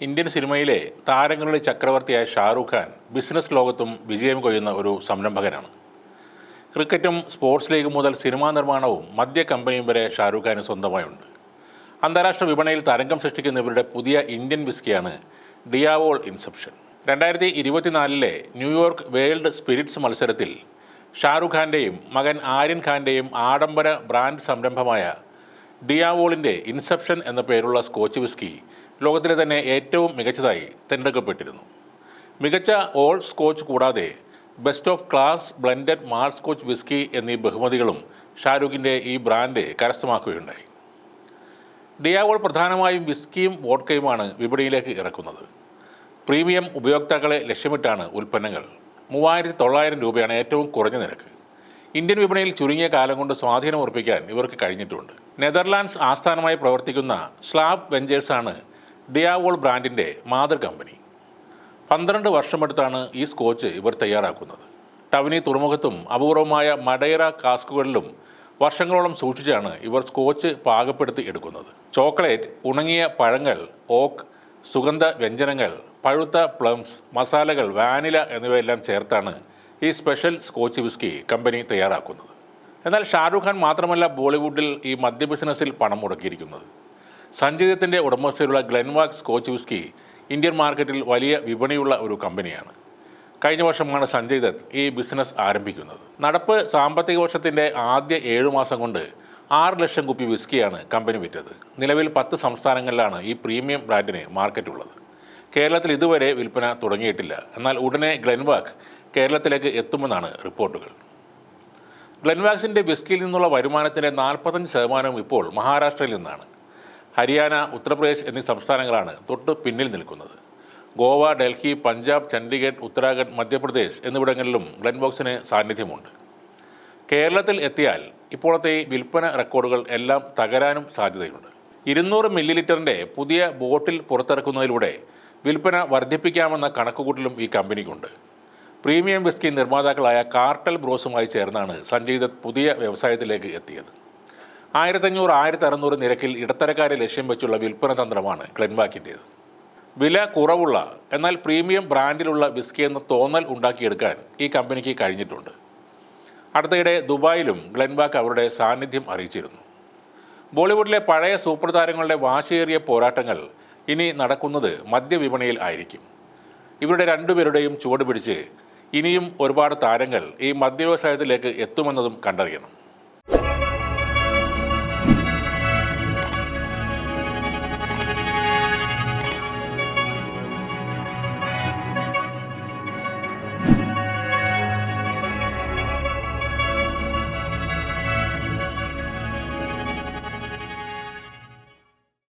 Indian സിനിമയിലെ താരങ്ങളുടെ ചക്രവർത്തിയായ ഷാറൂഖ് ഖാൻ ബിസിനസ് ലോകത്തും വിജയം കൊയ്യുന്ന ഒരു സംരംഭകനാണ്. ക്രിക്കറ്റും സ്പോർട്സ് ലീഗ് മുതൽ സിനിമാ നിർമ്മാണവും മദ്യ കമ്പനിയും വരെ ഷാറൂഖ് ഖാന് സ്വന്തമായുണ്ട്. അന്താരാഷ്ട്ര വിപണിയിൽ തരംഗം സൃഷ്ടിക്കുന്ന ഇവരുടെ പുതിയ ഇന്ത്യൻ വിസ്കിയാണ് ഡിയാവോൾ ഇൻസെപ്ഷൻ. രണ്ടായിരത്തി ഇരുപത്തിനാലിലെ ന്യൂയോർക്ക് വേൾഡ് സ്പിരിറ്റ്സ് മത്സരത്തിൽ ഷാറൂഖ് ഖാന്റെയും മകൻ ആര്യൻ ഖാന്റെയും ആഡംബര ബ്രാൻഡ് സംരംഭമായ ഡിയാവോളിന്റെ ഇൻസെപ്ഷൻ എന്ന പേരുള്ള സ്കോച്ച് വിസ്കി ലോകത്തിലെ തന്നെ ഏറ്റവും മികച്ചതായി തെരഞ്ഞെടുക്കപ്പെട്ടിരുന്നു. മികച്ച ഓൾ സ്കോച്ച് കൂടാതെ best of class blended malt scotch whisky എന്നീ ബഹുമതികളും ഷാരൂഖിന്റെ ഈ ബ്രാൻഡ് കരസ്ഥമാക്കുകയുണ്ടായി. ഡിയാവോൾ പ്രധാനമായും വിസ്കിയും വോഡ്കയുമാണ് വിപണിയിലേക്ക് ഇറക്കുന്നത്. പ്രീമിയം ഉപയോക്താക്കളെ ലക്ഷ്യമിട്ടാണ് ഉൽപ്പന്നങ്ങൾ. മൂവായിരത്തി തൊള്ളായിരം രൂപയാണ് ഏറ്റവും കുറഞ്ഞ നിരക്ക്. ഇന്ത്യൻ വിപണിയിൽ ചുരുങ്ങിയ കാലം കൊണ്ട് സ്വാധീനം ഉറപ്പിക്കാൻ ഇവർക്ക് കഴിഞ്ഞിട്ടുണ്ട്. നെതർലാൻഡ്സ് ആസ്ഥാനമായി പ്രവർത്തിക്കുന്ന സ്ലാബ് വെഞ്ചേഴ്സാണ് ഡിയാവോൾ ബ്രാൻഡിന്റെ മാതൃ കമ്പനി. പന്ത്രണ്ട് വർഷമെടുത്താണ് ഈ സ്കോച്ച് ഇവർ തയ്യാറാക്കുന്നത്. ടവനി തുറമുഖത്തും അപൂർവമായ മഡൈറ കാസ്കുകളിലും വർഷങ്ങളോളം സൂക്ഷിച്ചാണ് ഇവർ സ്കോച്ച് പാകപ്പെടുത്തി എടുക്കുന്നത്. ചോക്ലേറ്റ് ഉണങ്ങിയ പഴങ്ങൾ ഓക്ക് സുഗന്ധ വ്യഞ്ജനങ്ങൾ പഴുത്ത പ്ലംസ് മസാലകൾ വാനില എന്നിവയെല്ലാം ചേർത്താണ് ഈ സ്പെഷ്യൽ സ്കോച്ച് വിസ്കി കമ്പനി തയ്യാറാക്കുന്നത്. എന്നാൽ ഷാരൂഖ് ഖാൻ മാത്രമല്ല ബോളിവുഡിൽ ഈ മദ്യ ബിസിനസ്സിൽ പണം മുടക്കിയിരിക്കുന്നത്. സഞ്ജീതത്തിന്റെ ഉടമസ്ഥയിലുള്ള ഗ്ലെൻവാക് സ്കോച്ച് വിസ്കി ഇന്ത്യൻ മാർക്കറ്റിൽ വലിയ വിപണിയുള്ള ഒരു കമ്പനിയാണ്. കഴിഞ്ഞ വർഷമാണ് സഞ്ജയ് ദത്ത് ഈ ബിസിനസ് ആരംഭിക്കുന്നത്. നടപ്പ് സാമ്പത്തിക വർഷത്തിന്റെ ആദ്യ ഏഴു മാസം കൊണ്ട് ആറ് ലക്ഷം കുപ്പി വിസ്കിയാണ് കമ്പനി വിറ്റത്. നിലവിൽ പത്ത് സംസ്ഥാനങ്ങളിലാണ് ഈ പ്രീമിയം ബ്രാൻഡിന് മാർക്കറ്റ് ഉള്ളത് കേരളത്തിൽ ഇതുവരെ വിൽപ്പന തുടങ്ങിയിട്ടില്ല. എന്നാൽ ഉടനെ ഗ്ലെൻവാക്ക് കേരളത്തിലേക്ക് എത്തുമെന്നാണ് റിപ്പോർട്ടുകൾ. ഗ്ലെൻവാക്സിന്റെ വിസ്കിയിൽ നിന്നുള്ള വരുമാനത്തിന്റെ നാൽപ്പത്തഞ്ച് ശതമാനവും ഇപ്പോൾ മഹാരാഷ്ട്രയിൽ നിന്നാണ്. ഹരിയാന ഉത്തർപ്രദേശ് എന്നീ സംസ്ഥാനങ്ങളാണ് തൊട്ട് പിന്നിൽ നിൽക്കുന്നത്. ഗോവ ഡൽഹി പഞ്ചാബ് ചണ്ഡീഗഡ് ഉത്തരാഖണ്ഡ് മധ്യപ്രദേശ് എന്നിവിടങ്ങളിലും ഗ്ലൻബോക്സിന് സാന്നിധ്യമുണ്ട്. കേരളത്തിൽ എത്തിയാൽ ഇപ്പോഴത്തെ വിൽപ്പന റെക്കോർഡുകൾ എല്ലാം തകരാനും സാധ്യതയുണ്ട്. ഇരുന്നൂറ് മില്ലി ലിറ്ററിന്റെ പുതിയ ബോട്ടിൽ പുറത്തിറക്കുന്നതിലൂടെ വിൽപ്പന വർദ്ധിപ്പിക്കാമെന്ന കണക്കുകൂട്ടലും ഈ കമ്പനിക്കുണ്ട്. പ്രീമിയം വിസ്കി നിർമ്മാതാക്കളായ കാർട്ടൽ ബ്രോസുമായി ചേർന്നാണ് സഞ്ജയ് ദത്ത് പുതിയ വ്യവസായത്തിലേക്ക് എത്തിയത്. ആയിരത്തഞ്ഞൂറ് ആയിരത്തി അറുന്നൂറ് നിരക്കിൽ ഇടത്തരക്കാരെ ലക്ഷ്യം വെച്ചുള്ള വിൽപ്പന തന്ത്രമാണ് ക്ലെൻബാക്കിന്റേത് വില കുറവുള്ള എന്നാൽ പ്രീമിയം ബ്രാൻഡിലുള്ള വിസ്കി എന്ന തോന്നൽ ഉണ്ടാക്കിയെടുക്കാൻ ഈ കമ്പനിക്ക് കഴിഞ്ഞിട്ടുണ്ട്. അടുത്തിടെ ദുബായിലും ഗ്ലെൻബാക്ക് അവരുടെ സാന്നിധ്യം അറിയിച്ചിരുന്നു. ബോളിവുഡിലെ പഴയ സൂപ്പർ താരങ്ങളുടെ വാശിയേറിയ പോരാട്ടങ്ങൾ ഇനി നടക്കുന്നത് മദ്യവിപണിയിൽ ആയിരിക്കും. ഇവരുടെ രണ്ടുപേരുടെയും ചുവട് പിടിച്ച് ഇനിയും ഒരുപാട് താരങ്ങൾ ഈ മദ്യവ്യവസായത്തിലേക്ക് എത്തുമെന്നതും കണ്ടറിയണം.